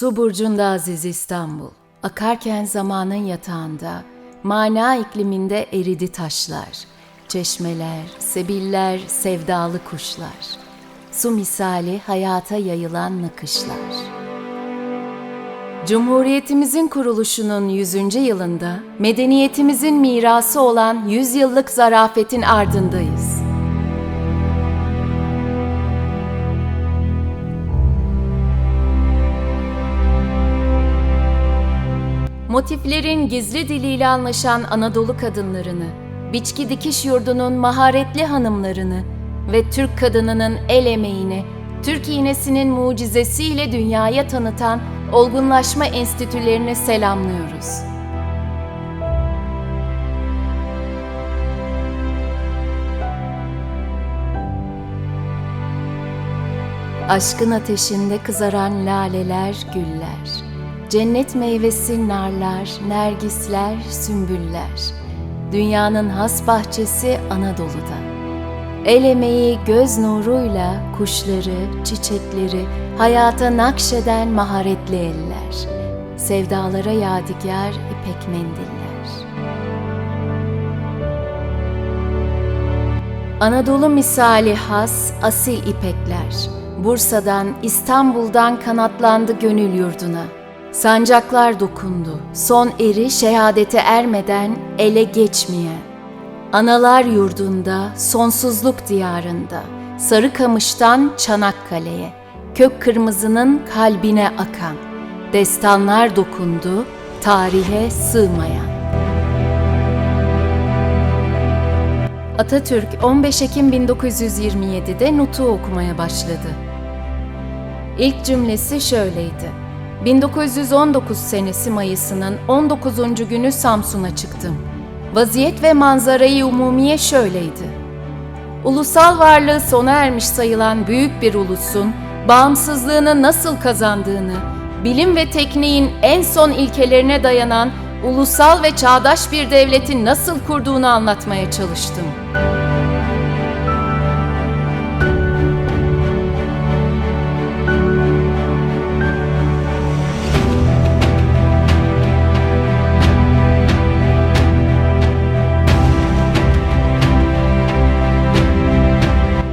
Su burcunda aziz İstanbul, akarken zamanın yatağında, mana ikliminde eridi taşlar, çeşmeler, sebiller, sevdalı kuşlar, su misali hayata yayılan nakışlar. Cumhuriyetimizin kuruluşunun 100. yılında medeniyetimizin mirası olan 100 yıllık zarafetin ardındayız. Motiflerin gizli diliyle anlaşan Anadolu kadınlarını, biçki dikiş yurdunun maharetli hanımlarını ve Türk kadınının el emeğini, Türk iğnesinin mucizesiyle dünyaya tanıtan olgunlaşma enstitülerini selamlıyoruz. Aşkın ateşinde kızaran laleler, güller. Cennet meyvesi narlar, nergisler, sümbüller. Dünyanın has bahçesi Anadolu'da. El emeği göz nuruyla kuşları, çiçekleri hayata nakşeden maharetli eller. Sevdalara yadigar ipek mendiller. Anadolu misali has, asil ipekler. Bursa'dan, İstanbul'dan kanatlandı gönül yurduna. Sancaklar dokundu, son eri şehadete ermeden ele geçmeyen. Analar yurdunda, sonsuzluk diyarında, Sarıkamış'tan Çanakkale'ye, kök kırmızının kalbine akan, destanlar dokundu, tarihe sığmayan. Atatürk 15 Ekim 1927'de Nutuk'u okumaya başladı. İlk cümlesi şöyleydi. 1919 senesi Mayıs'ının 19. günü Samsun'a çıktım. Vaziyet ve manzarayı umumiye şöyleydi. Ulusal varlığı sona ermiş sayılan büyük bir ulusun bağımsızlığını nasıl kazandığını, bilim ve tekniğin en son ilkelerine dayanan ulusal ve çağdaş bir devleti nasıl kurduğunu anlatmaya çalıştım.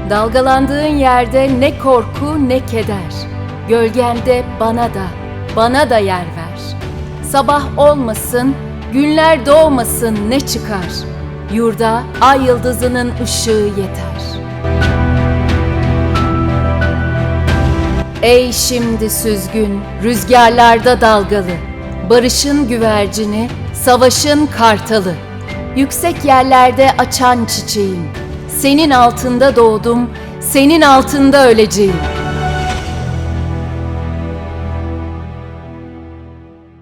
Dalgalandığın yerde ne korku ne keder. Gölgende bana da, bana da yer ver. Sabah olmasın, günler doğmasın ne çıkar. Yurda ay yıldızının ışığı yeter. Ey şimdi süzgün, rüzgarlarda dalgalı, barışın güvercini, savaşın kartalı, yüksek yerlerde açan çiçeğim, senin altında doğdum, senin altında öleceğim.